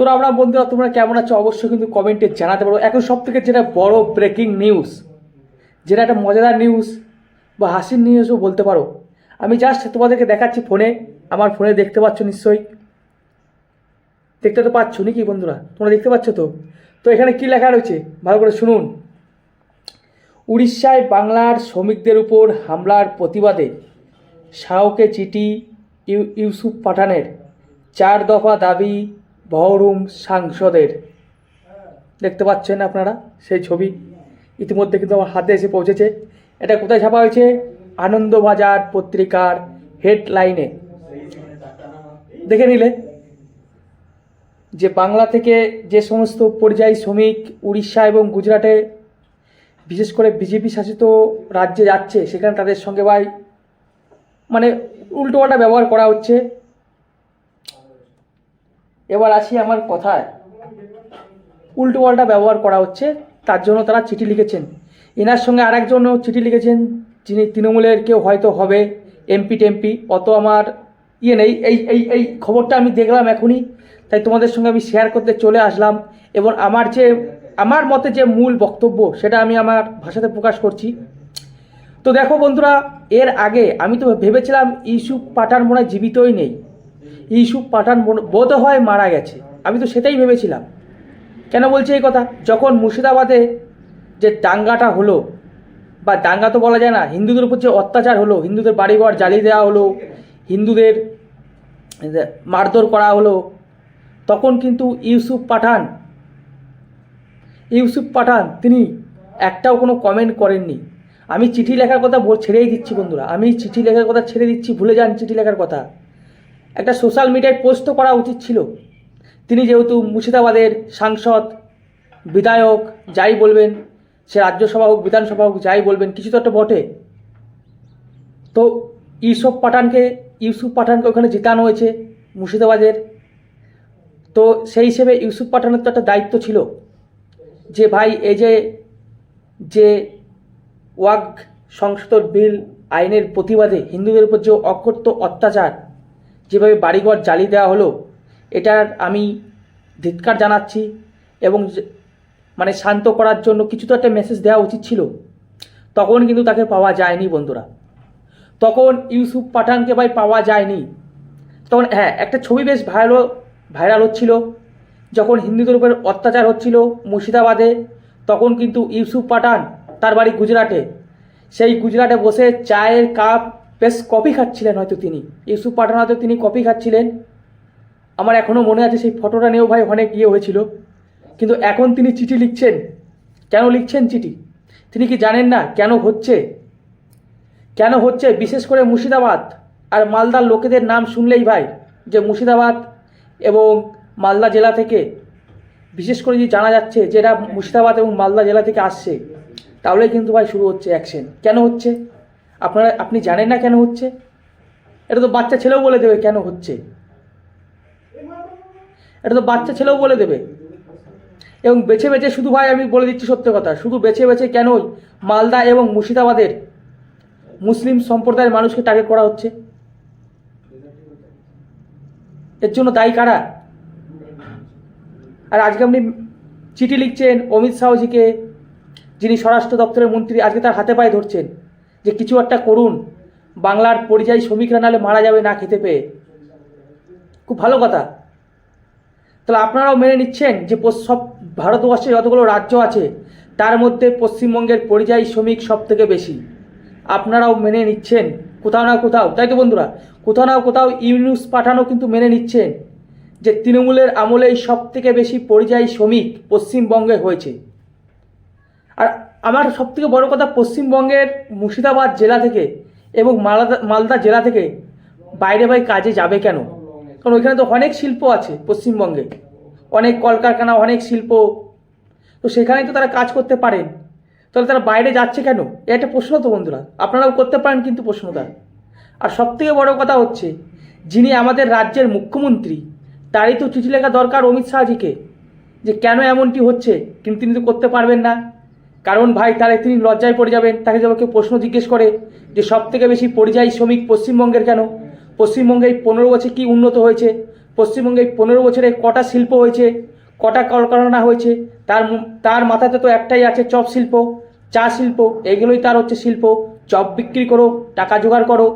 তো আমরা বন্ধুরা, তোমরা কেমন আছো? অবশ্যই কিন্তু কমেন্টে জানাতে পারো। এখন সব থেকে যেটা বড় ব্রেকিং নিউজ যেটা একটা মজাদার নিউজ বা হাসির নিউজও বলতে পারো। আমি জাস্ট তোমাদেরকে দেখাচ্ছি ফোনে আমার ফোনে দেখতে পাচ্ছ নিশ্চয়ই। দেখতে তো পাচ্ছ নাকি বন্ধুরা? তোমরা দেখতে পাচ্ছ তো? তো এখানে কি লেখা রয়েছে? ভালো করে শুনুন। উড়িষ্যায় বাংলার শ্রমিকদের উপর হামলার প্রতিবাদে শাহকে চিঠি ইউসুফ পাঠানের চার দফা দাবি বহরুম সাংসদের। দেখতে পাচ্ছেন আপনারা সেই ছবি। ইতিমধ্যে কিন্তু আমার হাতে এসে পৌঁছেছে। এটা কোথায় ছাপা হয়েছে? আনন্দবাজার পত্রিকার হেডলাইনে। দেখে নিলে যে বাংলা থেকে যে সমস্ত পরিযায়ী শ্রমিক উড়িষ্যা এবং গুজরাটে, বিশেষ করে বিজেপি শাসিত রাজ্যে যাচ্ছে, সেখানে তাদের সঙ্গে ভাই মানে উল্টোপাল্টা ব্যবহার করা হচ্ছে। এবার আসি আমার কথায়। উল্টোপাল্টা ব্যবহার করা হচ্ছে, তার জন্য তারা চিঠি লিখেছেন। এনার সঙ্গে আরেকজনও চিঠি লিখেছেন, যিনি তৃণমূলের কেউ হয়তো হবে, এমপি টেমপি, অত আমার ইয়ে নেই। এই এই এই খবরটা আমি দেখলাম এখনই, তাই তোমাদের সঙ্গে আমি শেয়ার করতে চলে আসলাম। এবং আমার যে, আমার মতে যে মূল বক্তব্য, সেটা আমি আমার ভাষাতে প্রকাশ করছি। তো দেখো বন্ধুরা, এর আগে আমি তো ভেবেছিলাম ইউসুফ পাঠান মনে জীবিতই নেই। ইউসুফ পাঠান বোধ হয় মারা গেছে। আমি তো সেটাই ভেবেছিলাম। কেন বলছি এই কথা? যখন মুর্শিদাবাদে যে দাঙ্গাটা হলো, বা দাঙ্গা তো বলা যায় না, হিন্দুদের উপর যে অত্যাচার হলো, হিন্দুদের বাড়িঘর জ্বালিয়ে দেওয়া হলো, হিন্দুদের মারধর করা হলো, তখন কিন্তু ইউসুফ পাঠান ইউসুফ পাঠান, তিনি একটাও কোনো কমেন্ট করেননি। আমি চিঠি লেখার কথা ছেড়েই দিচ্ছি বন্ধুরা। আমি চিঠি লেখার কথা ছেড়ে দিচ্ছি, ভুলে যান চিঠি লেখার কথা। একটা সোশ্যাল মিডিয়ায় পোস্ট তো করা উচিত ছিল। তিনি যেহেতু মুর্শিদাবাদের সাংসদ, বিধায়ক, যাই বলবেন, সে রাজ্যসভা হোক, বিধানসভা হোক, যাই বলবেন, কিছু তো একটা বটে। তো ইউসুফ পাঠানকে ইউসুফ পাঠানকে ওখানে জেতানো হয়েছে মুর্শিদাবাদের। তো সেই হিসেবে ইউসুফ পাঠানের তো একটা দায়িত্ব ছিল যে, ভাই, এই যে যে ওয়াক সংশোধন বিল আইনের প্রতিবাদে হিন্দুদের উপর যে অকথ্য অত্যাচার যেভাবে বাড়িঘর জ্বালিয়ে দেওয়া হলো, এটার আমি ধিক্কার জানাচ্ছি এবং মানে শান্ত করার জন্য কিছু তো একটা মেসেজ দেওয়া উচিত ছিল। তখন কিন্তু তাকে পাওয়া যায়নি বন্ধুরা। তখন ইউসুফ পাঠানকে ভাই পাওয়া যায়নি। তখন হ্যাঁ একটা ছবি বেশ ভাইরাল ভাইরাল হচ্ছিল। যখন হিন্দুদের উপর অত্যাচার হচ্ছিল মুর্শিদাবাদে, তখন কিন্তু ইউসুফ পাঠান তার বাড়ি গুজরাটে। সেই গুজরাটে বসে চায়ের কাপ বেশ কপি খাচ্ছিলেন হয়তো তিনি। ইউসুফ পাঠান হয়তো তিনি কপি খাচ্ছিলেন। আমার এখনও মনে আছে সেই ফটোটা নিয়েও ভাই অনেক ইয়ে হয়েছিল। কিন্তু এখন তিনি চিঠি লিখছেন। কেন লিখছেন চিঠি? তিনি কি জানেন না কেন হচ্ছে? কেন হচ্ছে? বিশেষ করে মুর্শিদাবাদ আর মালদার লোকেদের নাম শুনলেই ভাই যে মুর্শিদাবাদ এবং মালদা জেলা থেকে, বিশেষ করে যদি জানা যাচ্ছে যেটা মুর্শিদাবাদ এবং মালদা জেলা থেকে আসছে তাহলে কিন্তু ভাই শুরু হচ্ছে অ্যাকশন কেন হচ্ছে? আপনারা, আপনি জানেন না কেন হচ্ছে? এটা তো বাচ্চা ছেলেও বলে দেবে কেন হচ্ছে। এটা তো বাচ্চা ছেলেও বলে দেবে। এবং বেছে বেছে শুধু ভাই আমি বলে দিচ্ছি সত্য কথা, শুধু বেছে বেছে কেনই মালদা এবং মুর্শিদাবাদের মুসলিম সম্প্রদায়ের মানুষকে টার্গেট করা হচ্ছে? এর জন্য দায়ী কারা? আর আজকে আপনি চিঠি লিখছেন, অমিত শাহজিকে, যিনি স্বরাষ্ট্র দপ্তরের মন্ত্রী, আজকে তার হাতে পায়ে ধরছেন। যে কিছু একটা করুন, বাংলার পরিযায়ী শ্রমিকরা নাহলে মারা যাবে না খেতে পেয়ে। খুব ভালো কথা। তাহলে আপনারাও মেনে নিচ্ছেন যে সব ভারতবর্ষে যতগুলো রাজ্য আছে, তার মধ্যে পশ্চিমবঙ্গের পরিযায়ী শ্রমিক সব থেকে বেশি। আপনারাও মেনে নিচ্ছেন। কোথাও না কোথাও, তাই তো বন্ধুরা, কোথাও না কোথাও ইউনিউস পাঠানো কিন্তু মেনে নিচ্ছেন যে তৃণমূলের আমলেই সব থেকে বেশি পরিযায়ী শ্রমিক পশ্চিমবঙ্গে হয়েছে। আর আমার সবথেকে বড় কথা পশ্চিমবঙ্গের মুর্শিদাবাদ জেলা থেকে এবং মালদা মালদা জেলা থেকে বাইরে ভাই কাজে যাবে কেন? কারণ ওইখানে তো অনেক শিল্প আছে পশ্চিমবঙ্গে। অনেক কলকারখানা, অনেক শিল্প। তো সেখানেই তো তারা কাজ করতে পারেন। তাহলে তারা বাইরে যাচ্ছে কেন? এটা প্রশ্ন তো বন্ধুরা। আপনারাও করতে পারেন কিন্তু প্রশ্নটা। আর সবথেকে বড় কথা হচ্ছে, যিনি আমাদের রাজ্যের মুখ্যমন্ত্রী, তারই তো চিঠি লেখা দরকার অমিত শাহজিকে, যে কেন এমনটি হচ্ছে, কিন্তু তিনি তো করতে পারবেন না। কারণ ভাই, তাহলে তিনি লজ্জায় পড়ে যাবেন। তাকে যখন কেউ প্রশ্ন জিজ্ঞেস করে যে সব থেকে বেশি পরিযায়ী শ্রমিক পশ্চিমবঙ্গের কেন? পশ্চিমবঙ্গে এই পনেরো বছর কী উন্নত হয়েছে? পশ্চিমবঙ্গে এই পনেরো বছরে কটা শিল্প হয়েছে? কটা কলকারখানা হয়েছে? তার তার মাথাতে তো একটাই আছে চপ শিল্প, চা শিল্প, এগুলোই তার হচ্ছে শিল্প। চপ বিক্রি করো, টাকা জোগাড় করো,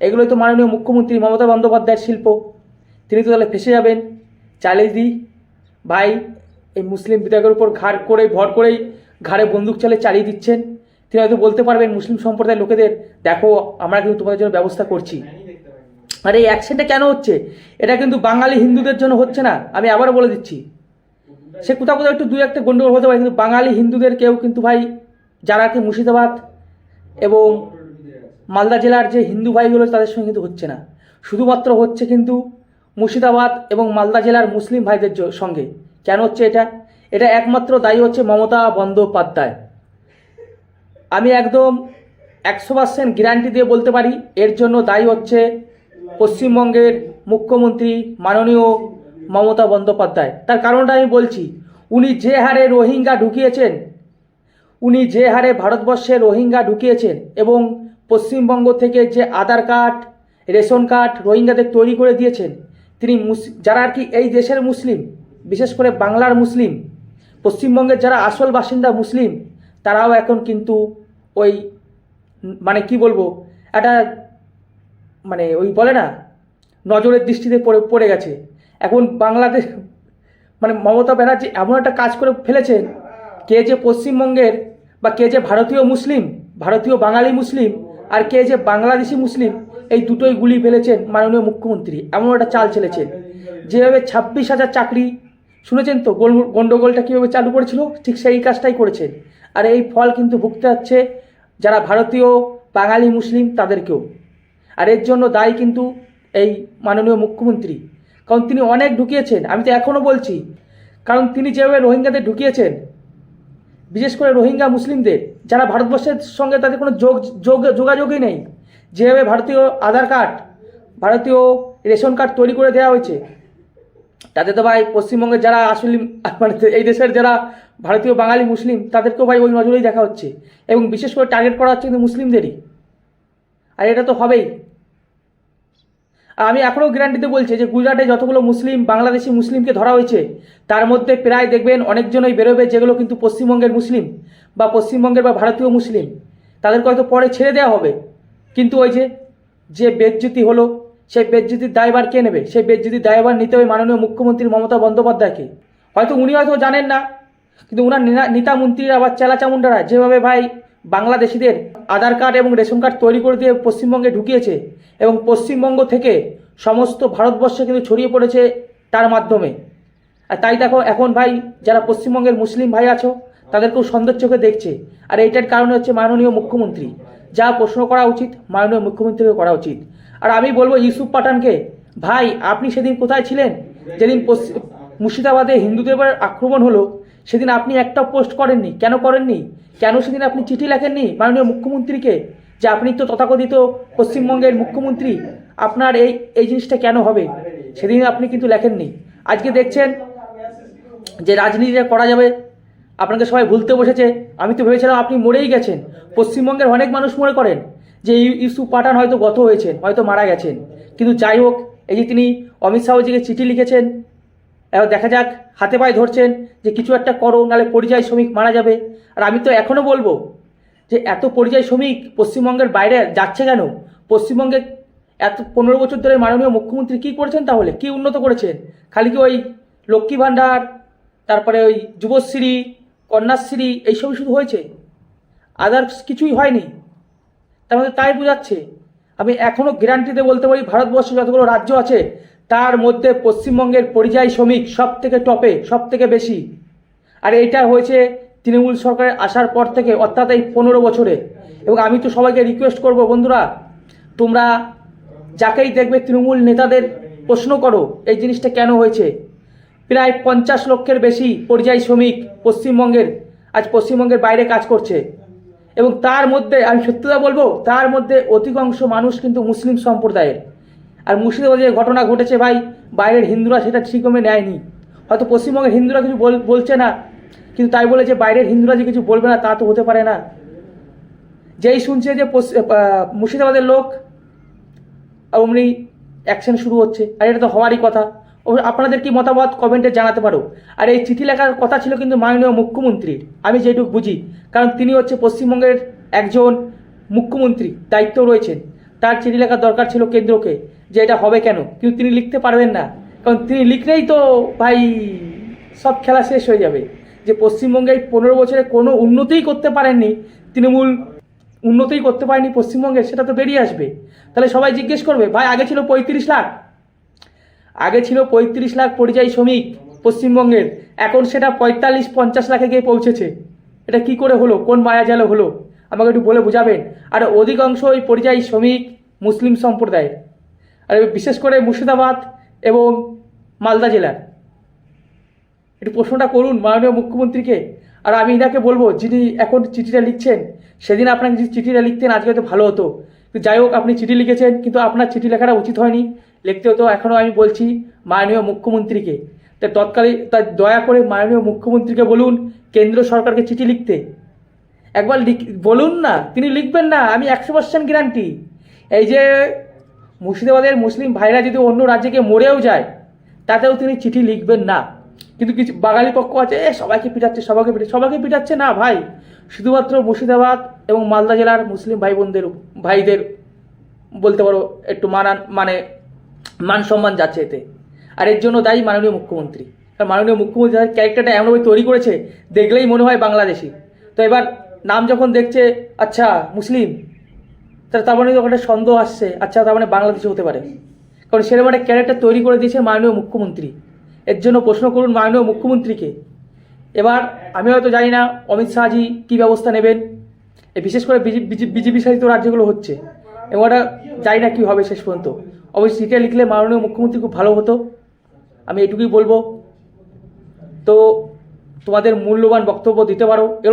এগুলোই তো মাননীয় মুখ্যমন্ত্রী মমতা বন্দ্যোপাধ্যায়ের শিল্প। তিনি তো তাহলে ফেসে যাবেন। চালিয়ে দিই। ভাই, এই মুসলিম বিধায়কের উপর ঘাড় করে, ভর করেই ঘাড়ে বন্দুক চালে চালিয়ে দিচ্ছেন। তিনি হয়তো বলতে পারবেন, মুসলিম সম্প্রদায়ের লোকেদের, দেখো, আমরা কিন্তু তোমাদের জন্য ব্যবস্থা করছি। আর, এই অ্যাকশনটা কেন হচ্ছে? এটা কিন্তু বাঙালি হিন্দুদের জন্য হচ্ছে না। আমি আবারও বলে দিচ্ছি। সে কোথাও কোথাও একটু দু একটা গন্ডগোল হতে পারে, কিন্তু বাঙালি হিন্দুদের কেউ কিন্তু ভাই যারা কি মুর্শিদাবাদ এবং মালদা জেলার যে হিন্দু ভাইগুলো তাদের সঙ্গে কিন্তু হচ্ছে না। শুধুমাত্র হচ্ছে কিন্তু মুর্শিদাবাদ এবং মালদা জেলার মুসলিম ভাইদের সঙ্গে। কেন হচ্ছে এটা? এটা একমাত্র দায়ী হচ্ছে মমতা বন্দ্যোপাধ্যায়। আমি একদম একশো পার্সেন্ট গ্যারান্টি দিয়ে বলতে পারি, এর জন্য দায়ী হচ্ছে পশ্চিমবঙ্গের মুখ্যমন্ত্রী মাননীয় মমতা বন্দ্যোপাধ্যায়। তার কারণটা আমি বলছি, উনি যে হারে রোহিঙ্গা ঢুকিয়েছেন, উনি যে হারে ভারতবর্ষে রোহিঙ্গা ঢুকিয়েছেন এবং পশ্চিমবঙ্গ থেকে যে আধার কার্ড, রেশন কার্ড রোহিঙ্গাদের তৈরি করে দিয়েছেন, তিনি যারা আর কি এই দেশের মুসলিম, বিশেষ করে বাংলার মুসলিম পশ্চিমবঙ্গের যারা আসল বাসিন্দা মুসলিম, তারাও এখন কিন্তু ওই মানে কি বলব, একটা মানে ওই বলে না, নজরের দৃষ্টিতে পড়ে পড়ে গেছে। এখন বাংলাদেশ মানে মমতা ব্যানার্জি এমন একটা কাজ করে ফেলেছেন, কে যে পশ্চিমবঙ্গের বা কে যে ভারতীয় মুসলিম, ভারতীয় বাঙালি মুসলিম, আর কে যে বাংলাদেশি মুসলিম, এই দুটোই গুলি ফেলেছেন মাননীয় মুখ্যমন্ত্রী। এমন একটা চাল চেলেছেন যেভাবে ছাব্বিশ হাজার চাকরি শুনেছেন তো গোল- গন্ডগোলটা কীভাবে চালু করেছিল? ঠিক সেই কাজটাই করেছেন আর এই ফল কিন্তু ভুগতে হচ্ছে যারা ভারতীয়, বাঙালি, মুসলিম, তাদেরকেও। আর এর জন্য দায়ী কিন্তু এই মাননীয় মুখ্যমন্ত্রী। কারণ তিনি অনেক ঢুকিয়েছেন, আমি তো এখনও বলছি। কারণ তিনি যেভাবে রোহিঙ্গাদের ঢুকিয়েছেন, বিশেষ করে রোহিঙ্গা মুসলিমদের, যারা ভারতবর্ষের সঙ্গে তাদের কোনো যোগ যোগ যোগাযোগই নেই। যেভাবে ভারতীয় আধার কার্ড, ভারতীয় রেশন কার্ড তৈরি করে দেওয়া হয়েছে তাতে তো ভাই পশ্চিমবঙ্গের যারা আসলে মানে এই দেশের যারা ভারতীয় বাঙালি মুসলিম, তাদেরকেও ভাই ওই নজরেই দেখা হচ্ছে। এবং বিশেষ করে টার্গেট করা হচ্ছে কিন্তু মুসলিমদেরই। আর এটা তো হবেই। আমি এখনও গ্যারান্টিতে বলছি যে গুজরাটে যতগুলো মুসলিম, বাংলাদেশি মুসলিমকে ধরা হয়েছে, তার মধ্যে প্রায় দেখবেন অনেকজনই বেরোবে যেগুলো কিন্তু পশ্চিমবঙ্গের মুসলিম বা পশ্চিমবঙ্গের বা ভারতীয় মুসলিম। তাদেরকে হয়তো পরে ছেড়ে দেওয়া হবে। কিন্তু ওই যে যে বেজ্জুতি হলো সেই বেজ্জুতির দায়ভার কে নেবে? সেই বেজ্জুতির দায়ভার নিতে হবে মাননীয় মুখ্যমন্ত্রী মমতা বন্দ্যোপাধ্যায়কে। হয়তো উনি হয়তো জানেন না, কিন্তু নেনা- নেতা মন্ত্রীরা বা চেলা চামুন্ডারা যেভাবে ভাই বাংলাদেশিদের আধার কার্ড এবং রেশন কার্ড তৈরি করে দিয়ে পশ্চিমবঙ্গে ঢুকিয়েছে এবং পশ্চিমবঙ্গ থেকে সমস্ত ভারতবর্ষে কিন্তু ছড়িয়ে পড়েছে তার মাধ্যমে। আর তাই দেখো, এখন ভাই যারা পশ্চিমবঙ্গের মুসলিম ভাই আছো, তাদেরকেও সন্দেহ চোখে দেখছে। আর এইটার কারণে হচ্ছে মাননীয় মুখ্যমন্ত্রী। যা প্রশ্ন করা উচিত, মাননীয় মুখ্যমন্ত্রীকে করা উচিত। আর আমি বলব ইউসুফ পাঠানকে, ভাই, আপনি সেদিন কোথায় ছিলেন? যেদিন মুর্শিদাবাদে হিন্দুদের আক্রমণ হলো, সেদিন আপনি একটা পোস্ট করেননি। কেন করেননি? কেন সেদিন আপনি চিঠি লেখেননি মাননীয় মুখ্যমন্ত্রীকে যে আপনি তো তথাকথিত পশ্চিমবঙ্গের মুখ্যমন্ত্রী? আপনার এই এই জিনিসটা কেন হবে? সেদিন আপনি কিন্তু লেখেননি। আজকে দেখছেন যে রাজনীতিটা করা যাবে আপনাকে সবাই ভুলতে বসেছে। আমি তো ভেবেছিলাম আপনি মরেই গেছেন। পশ্চিমবঙ্গের অনেক মানুষ মনে করেন যে ইউ- ইউসুফ পাঠান হয়তো গত হয়েছেন, হয়তো মারা গেছেন। কিন্তু যাই হোক, এই যে তিনি অমিত শাহজিকে চিঠি লিখেছেন, এবার দেখা যাক, হাতে পায়ে ধরছেন যে কিছু একটা করো, নাহলে পরিযায়ী শ্রমিক মারা যাবে। আর আমি তো এখনও বলব যে এত পরিযায়ী শ্রমিক পশ্চিমবঙ্গের বাইরে যাচ্ছে কেন? পশ্চিমবঙ্গে এত পনেরো বছর ধরে মাননীয় মুখ্যমন্ত্রী কী করেছেন তাহলে? কী উন্নত করেছেন? খালি কি ওই লক্ষ্মী ভাণ্ডার, তারপরে ওই যুবশ্রী কন্যাশ্রী এইসবই শুধু হয়েছে? আদার্স কিছুই হয়নি? তার মধ্যে তাই বোঝাচ্ছে, আমি এখনও গ্যারান্টিতে বলতে পারি ভারতবর্ষে যতগুলো রাজ্য আছে, তার মধ্যে পশ্চিমবঙ্গের পরিযায়ী শ্রমিক সব থেকে টপে সব থেকে বেশি। আর এইটা হয়েছে তৃণমূল সরকারের আসার পর থেকে, অর্থাৎ এই পনেরো বছরে। এবং আমি তো সবাইকে রিকোয়েস্ট করব, বন্ধুরা, তোমরা যাকেই দেখবে তৃণমূল নেতাদের প্রশ্ন করো, এই জিনিসটা কেন হয়েছে? প্রায় পঞ্চাশ লক্ষের বেশি পরিযায়ী শ্রমিক পশ্চিমবঙ্গের, আজ পশ্চিমবঙ্গের বাইরে কাজ করছে। এবং তার মধ্যে, আমি সত্যতা বলব, তার মধ্যে অধিকাংশ মানুষ কিন্তু মুসলিম সম্প্রদায়ের। আর মুর্শিদাবাদে যে ঘটনা ঘটেছে ভাই, বাইরের হিন্দুরা সেটা ঠিকভাবে নেয়নি। হয়তো পশ্চিমবঙ্গের হিন্দুরা কিছু বল- বলছে না, কিন্তু তাই বলে যে বাইরের হিন্দুরা যে কিছু বলবে না, তা তো হতে পারে না। যেই শুনছে যে মুর্শিদাবাদের লোক, অমনি অ্যাকশন শুরু হচ্ছে। আর এটা তো হওয়ারই কথা। আপনাদের কি মতামত কমেন্টে জানাতে পারো। আর এই চিঠি লেখার কথা ছিল কিন্তু মাননীয় মুখ্যমন্ত্রীর। আমি যেটুকু বুঝি, কারণ তিনি হচ্ছে পশ্চিমবঙ্গের একজন মুখ্যমন্ত্রী, দায়িত্ব রয়েছেন। তার চিঠি লেখার দরকার ছিল কেন্দ্রকে যে এটা হবে কেন, কিন্তু তিনি লিখতে পারবেন না। কারণ তিনি লিখলেই তো ভাই সব খেলা শেষ হয়ে যাবে। যে পশ্চিমবঙ্গে এই পনেরো বছরে কোনো উন্নতিই করতে পারেননি, তৃণমূল উন্নতিই করতে পারেনি পশ্চিমবঙ্গে, সেটা তো বেরিয়ে আসবে। তাহলে সবাই জিজ্ঞেস করবে, ভাই আগে ছিল পঁয়ত্রিশ লাখ আগে ছিল পঁয়ত্রিশ লাখ পরিযায়ী শ্রমিক পশ্চিমবঙ্গের, এখন সেটা পঁয়তাল্লিশ, পঞ্চাশ লাখে গিয়ে পৌঁছেছে। এটা কি করে হলো? কোন মায়াজালে হলো? আমাকে একটু বলে বোঝাবেন? আর অধিকাংশ ওই পরিযায়ী শ্রমিক মুসলিম সম্প্রদায়ের। আর বিশেষ করে মুর্শিদাবাদ এবং মালদা জেলার। একটু প্রশ্নটা করুন মাননীয় মুখ্যমন্ত্রীকে। আর আমি এনাকে বলব, যিনি এখন চিঠিটা লিখছেন, সেদিন আপনাকে যদি চিঠিটা লিখতেন, আজকে হয়তো ভালো হতো। যাই হোক, আপনি চিঠি লিখেছেন, কিন্তু আপনার চিঠি লেখাটা উচিত হয়নি। লিখতে হতো। এখনও আমি বলছি মাননীয় মুখ্যমন্ত্রীকে। তাই তৎকালীন তাই দয়া করে মাননীয় মুখ্যমন্ত্রীকে বলুন, কেন্দ্র সরকারকে চিঠি লিখতে। একবার লিখ, বলুন না, তিনি লিখবেন না, আমি একশো পার্সেন্ট গ্যারান্টি এই যে মুর্শিদাবাদের মুসলিম ভাইরা যদি অন্য রাজ্যে গিয়ে মরেও যায়, তাতেও তিনি চিঠি লিখবেন না। কিন্তু কিছু বাঙালি পক্ষ আছে, এ সবাইকে পিটাচ্ছে সবাইকে পিটাচ্ছে সবাইকে পিটাচ্ছে না ভাই। শুধুমাত্র মুর্শিদাবাদ এবং মালদা জেলার মুসলিম ভাই বোনদের, ভাইদের বলতে পারো, একটু মানান মানে মান সম্মান যাচ্ছে এতে। আর এর জন্য দায়ী মাননীয় মুখ্যমন্ত্রী। আর মাননীয় মুখ্যমন্ত্রী তার ক্যারেক্টারটা এমনভাবে তৈরি করেছে, দেখলেই মনে হয় বাংলাদেশি। তো এবার নাম যখন দেখছে আচ্ছা মুসলিম তার তার মানে একটা সন্দেহ আসছে আচ্ছা তার মানে বাংলাদেশি হতে পারে। কারণ সেরকম একটা ক্যারেক্টার তৈরি করে দিয়েছে মাননীয় মুখ্যমন্ত্রী। এর জন্য প্রশ্ন করুন মাননীয় মুখ্যমন্ত্রীকে। এবার আমি হয়তো জানি না অমিত শাহজি কী ব্যবস্থা নেবেন। বিশেষ করে বিজেপি শাসিত রাজ্যগুলো হচ্ছে। এবং ওটা জানি না কী হবে শেষ পর্যন্ত। অবশ্যই চিঠিটা লিখলে মাননীয় মুখ্যমন্ত্রী খুব ভালো হতো। আমি এটুকুই বলব। তো তোমাদের মূল্যবান বক্তব্য দিতে পারো।